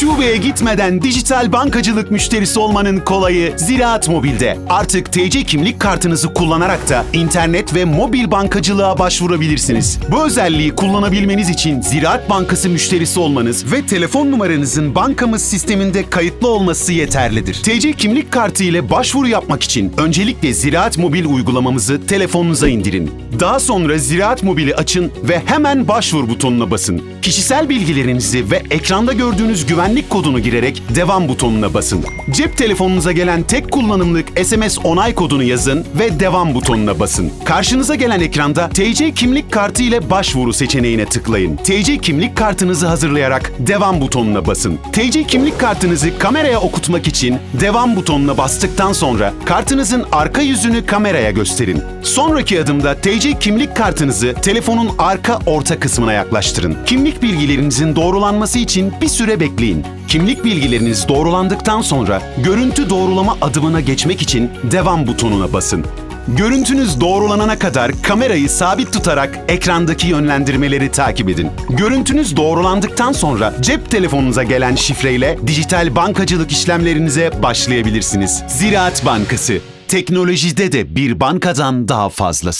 Şubeye gitmeden dijital bankacılık müşterisi olmanın kolayı Ziraat Mobil'de. Artık TC kimlik kartınızı kullanarak da internet ve mobil bankacılığa başvurabilirsiniz. Bu özelliği kullanabilmeniz için Ziraat Bankası müşterisi olmanız ve telefon numaranızın bankamız sisteminde kayıtlı olması yeterlidir. TC kimlik kartı ile başvuru yapmak için öncelikle Ziraat Mobil uygulamamızı telefonunuza indirin. Daha sonra Ziraat Mobil'i açın ve hemen başvur butonuna basın. Kişisel bilgilerinizi ve ekranda gördüğünüz güvenlik kodunu girerek devam butonuna basın. Cep telefonunuza gelen tek kullanımlık SMS onay kodunu yazın ve devam butonuna basın. Karşınıza gelen ekranda TC kimlik kartı ile başvuru seçeneğine tıklayın. TC kimlik kartınızı hazırlayarak devam butonuna basın. TC kimlik kartınızı kameraya okutmak için devam butonuna bastıktan sonra kartınızın arka yüzünü kameraya gösterin. Sonraki adımda TC kimlik kartınızı telefonun arka orta kısmına yaklaştırın. Kimlik bilgilerinizin doğrulanması için bir süre bekleyin. Kimlik bilgileriniz doğrulandıktan sonra görüntü doğrulama adımına geçmek için devam butonuna basın. Görüntünüz doğrulanana kadar kamerayı sabit tutarak ekrandaki yönlendirmeleri takip edin. Görüntünüz doğrulandıktan sonra cep telefonunuza gelen şifreyle dijital bankacılık işlemlerinize başlayabilirsiniz. Ziraat Bankası. Teknolojide de bir bankadan daha fazlası.